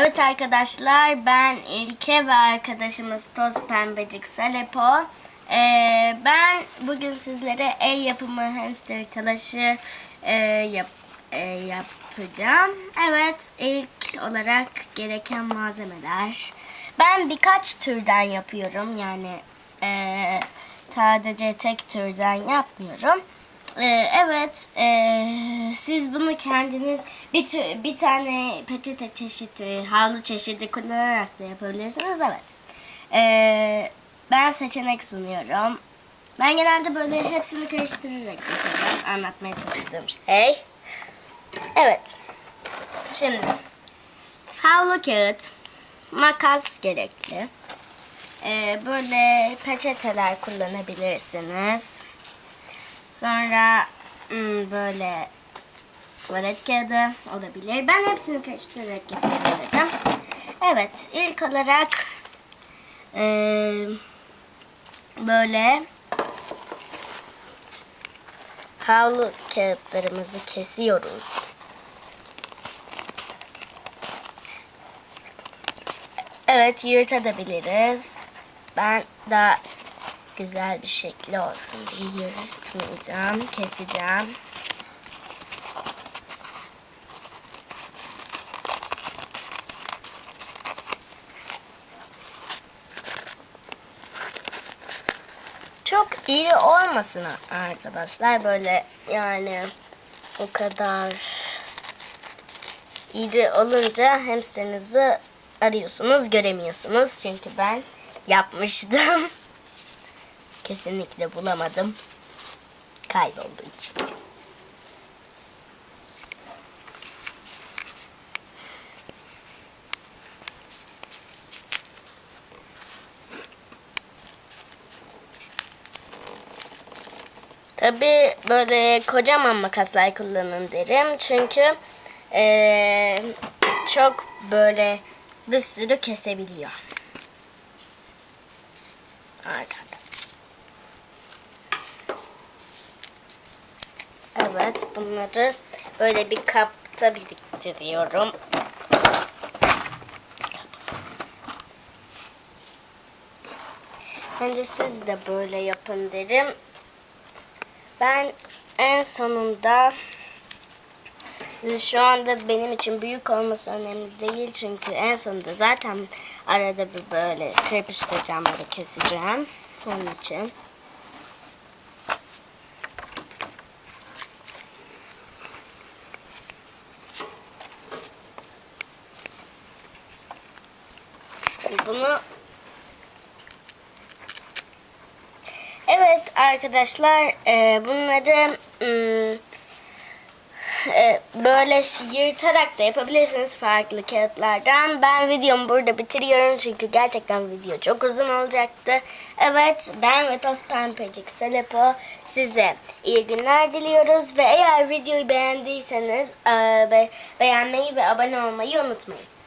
Evet arkadaşlar ben İlke ve arkadaşımız Toz Pembecik Salepo. Ee, ben bugün sizlere el yapımı hamster talaşı e, yap, e, yapacağım. Evet ilk olarak gereken malzemeler. Ben birkaç türden yapıyorum yani e, sadece tek türden yapmıyorum. Ee, evet, ee, siz bunu kendiniz bir, tü- bir tane peçete çeşidi, havlu çeşidi kullanarak da yapabilirsiniz. Evet. Ee, ben seçenek sunuyorum. Ben genelde böyle hepsini karıştırarak yapıyorum. Anlatmaya çalıştığım şey. Evet. Şimdi havlu kağıt, makas gerekli. Ee, böyle peçeteler kullanabilirsiniz. Sonra hmm, böyle tuvalet kağıdı olabilir. Ben hepsini karıştırarak yapabilirim. Evet, ilk olarak böyle havlu kağıtlarımızı kesiyoruz. Evet, yırtabiliriz. Ben daha güzel bir şekli olsun diye yırtmayacağım, keseceğim. Çok iri olmasın arkadaşlar. Böyle yani o kadar iri olunca hamsterinizi arıyorsunuz, göremiyorsunuz. Çünkü ben yapmıştım. Kesinlikle bulamadım. Kaybolduğu için. Tabi böyle kocaman makaslar kullanın derim. Çünkü eee, çok böyle bir sürü kesebiliyor. Arkada. Evet bunları böyle bir kapta biriktiriyorum. Bence siz de böyle yapın derim. Ben en sonunda şu anda benim için büyük olması önemli değil çünkü en sonunda zaten arada bir böyle kırpıştıracağım böyle keseceğim onun için. Bunu Evet arkadaşlar e, bunları ım, e, böyle yırtarak da yapabilirsiniz farklı kağıtlardan. Ben videomu burada bitiriyorum çünkü gerçekten video çok uzun olacaktı. Evet ben ve Toz Pempecik Selepo size iyi günler diliyoruz ve eğer videoyu beğendiyseniz e, be- beğenmeyi ve abone olmayı unutmayın.